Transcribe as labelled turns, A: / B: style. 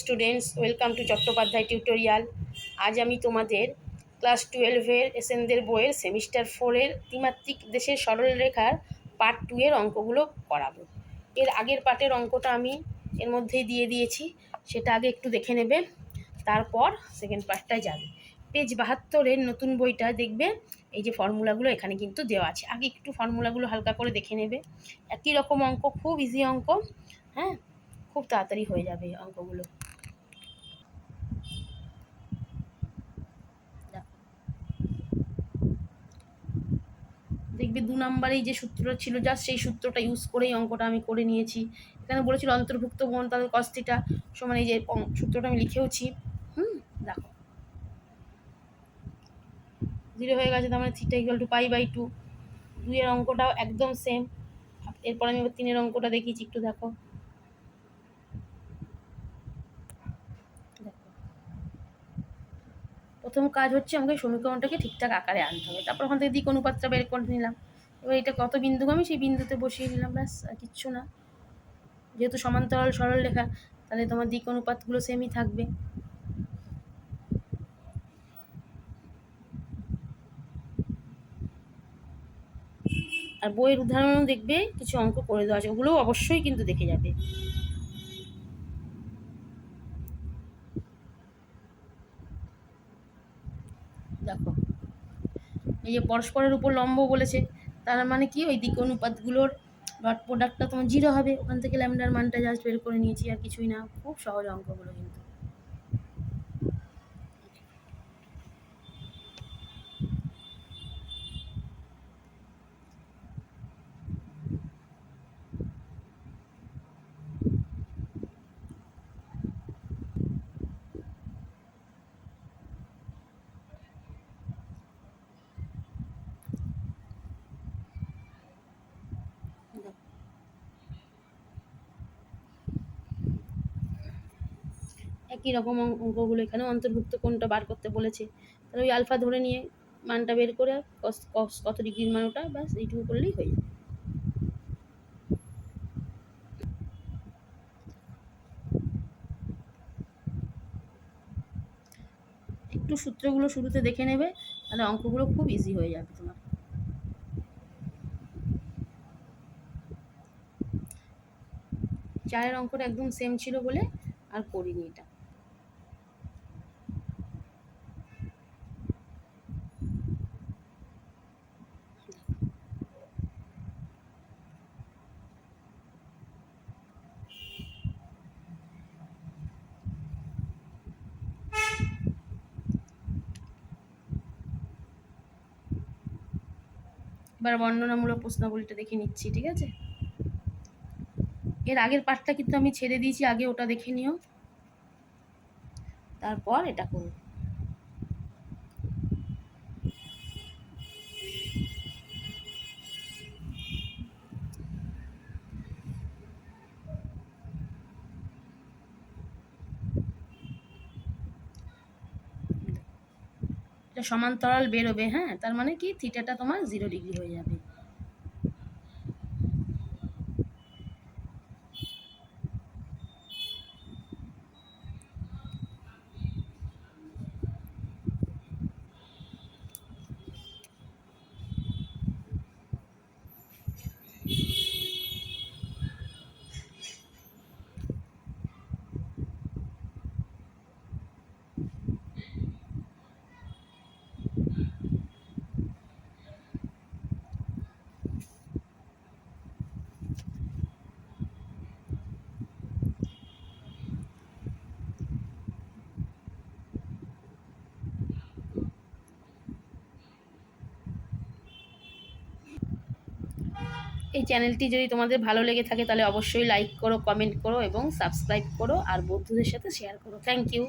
A: Students, welcome to Chattopadhyay tutorial. আজ আমি তোমাদের ক্লাস টুয়েলভের এসএনদের বইয়ের সেমিস্টার ফোরের ত্রিমাত্রিক দেশের সরলরেখার পার্ট টু এর অঙ্কগুলো করাবো। এর আগের পার্টের অঙ্কটা আমি এর মধ্যেই দিয়ে দিয়েছি, সেটা আগে একটু দেখে নেবে, তারপর সেকেন্ড পার্টটায় যাবে। পেজ বাহাত্তরের নতুন বইটা দেখবে, এই যে ফর্মুলাগুলো এখানে কিন্তু দেওয়া আছে। আগে একটু ফর্মুলাগুলো হালকা করে দেখে নেবে। একই রকম অঙ্ক, খুব ইজি অঙ্ক হ্যাঁ? খুব তাড়াতাড়ি হয়ে যাবে অঙ্কগুলো। দেখবে দু নম্বরেই যে সূত্রটা ছিল জাস্ট সেই সূত্রটা ইউজ করেই অঙ্কটা আমি করে নিয়েছি। এখানে বলেছিল অন্তর্ভুক্ত বোন তাদের কস্তিটা সমান এই যে সূত্রটা আমি লিখেওছি। হুম, দেখো। জিরো হয়ে গেছে, তার মানে theta equal to pi by two দুইয়ের অঙ্কটাও একদম সেম এরপর আমি তিনের অঙ্কটা দেখিয়েছি, একটু দেখো। প্রথম কাজ হচ্ছে আমাকে সমীকরণটাকে ঠিকঠাক আকারে আনতে হবে। তারপর ওখান থেকে দিক অনুপাতটা বের করে নিলাম। এবার এটা কত বিন্দুকে আমি সেই বিন্দুতে বসিয়ে নিলাম, ব্যাস, আর কিচ্ছু না। যেহেতু সমান্তরাল সরল লেখা তাহলে তোমার দিক অনুপাতগুলো সেমই থাকবে। আর বইয়ের উদাহরণও দেখবে কিছু অঙ্ক করে দেওয়া আছে, ওগুলোও অবশ্যই কিন্তু দেখে যাবে দেখো এই যে পরস্পরের উপর লম্ব বলেছে, তার মানে কি? ওই দিক অনুপাতগুলোর ডট প্রোডাক্টটা তোমার জিরো হবে। ওখান থেকে ল্যামডার মানটা জাস্ট বের করে নিয়েছি আর কিছুই না। খুব সহজ অঙ্কগুলো কিন্তু। একই রকম অঙ্কগুলো এখানেও অন্তর্ভুক্ত কোনটা বার করতে বলেছে। তাহলে ওই আলফা ধরে নিয়ে মানটা বের করে কস কত ডিগ্রির মান ওটা, ব্যাস, এইটুকু করলেই হয়ে যাবে। একটু সূত্রগুলো শুরুতে দেখে নেবে, তাহলে অঙ্কগুলো খুব ইজি হয়ে যাবে তোমার। চারের অঙ্কটা একদম সেম ছিল বলে আর করিনি এটা। এবার বর্ণনামূলক প্রশ্নাবলীটা দেখে নিচ্ছি, ঠিক আছে? এর আগের পার্টটা কিন্তু আমি ছেড়ে দিয়েছি, আগে ওটা দেখে নিও। তারপর এটা করো এটা সমান্তরাল বেরোবে হ্যাঁ? তার মানে কি? থিটাটা তোমার জিরো ডিগ্রি হয়ে যাবে। এই চ্যানেলটি যদি তোমাদের ভালো লেগে থাকে তাহলে অবশ্যই লাইক করো কমেন্ট করো এবং সাবস্ক্রাইব করো আর বন্ধুদের সাথে শেয়ার করো। Thank you